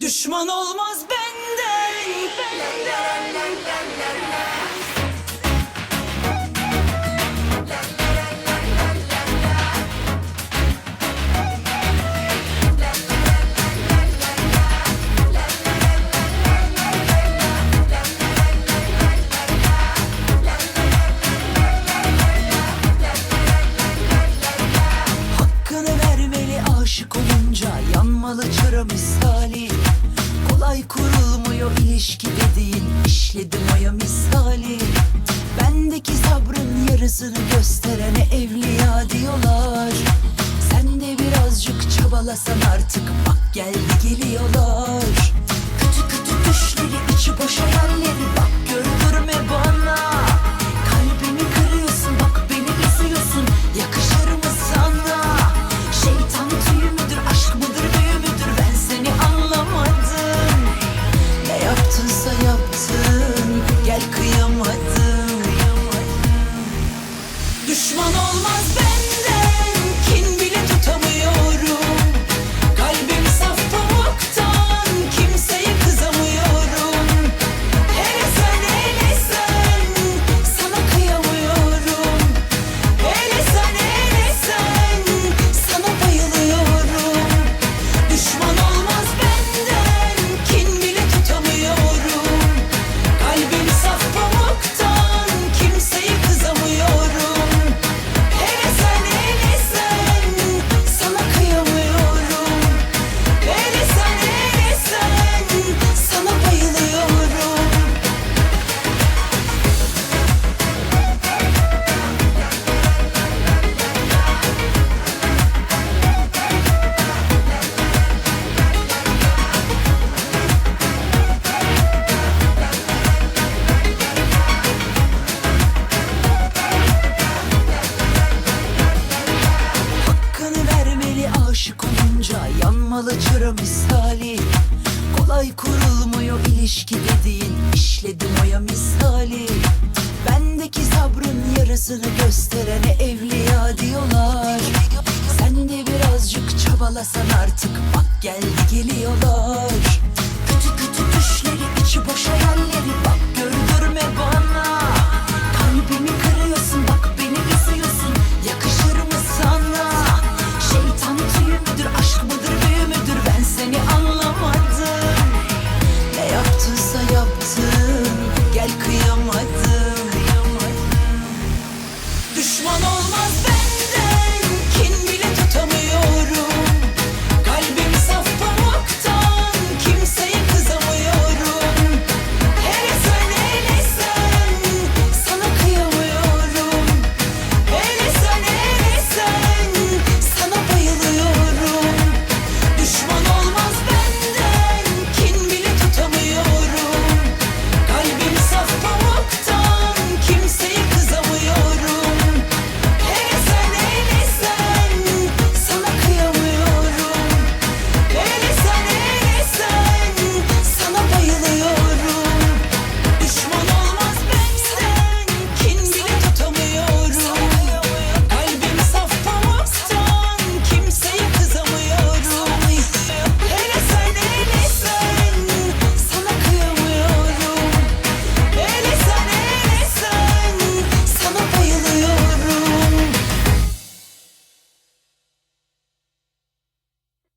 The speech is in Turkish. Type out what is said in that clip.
Düşman olmaz benden. Hakkını vermeli aşık olunca yanmalı çıra misali Kolay kurulmuyor ilişki dediğin işledim oya misali. Bendeki sabrın yarısını gösterene evliya diyorlar. Sen de birazcık çabalasan artık bak geldi geliyorlar çıra misali. Kolay kurulmuyor ilişki dediğin. İşledim oya misali. Bendeki sabrın yarısını gösterene evliya diyorlar. Sen de birazcık çabalasan artık bak geldi geliyorlar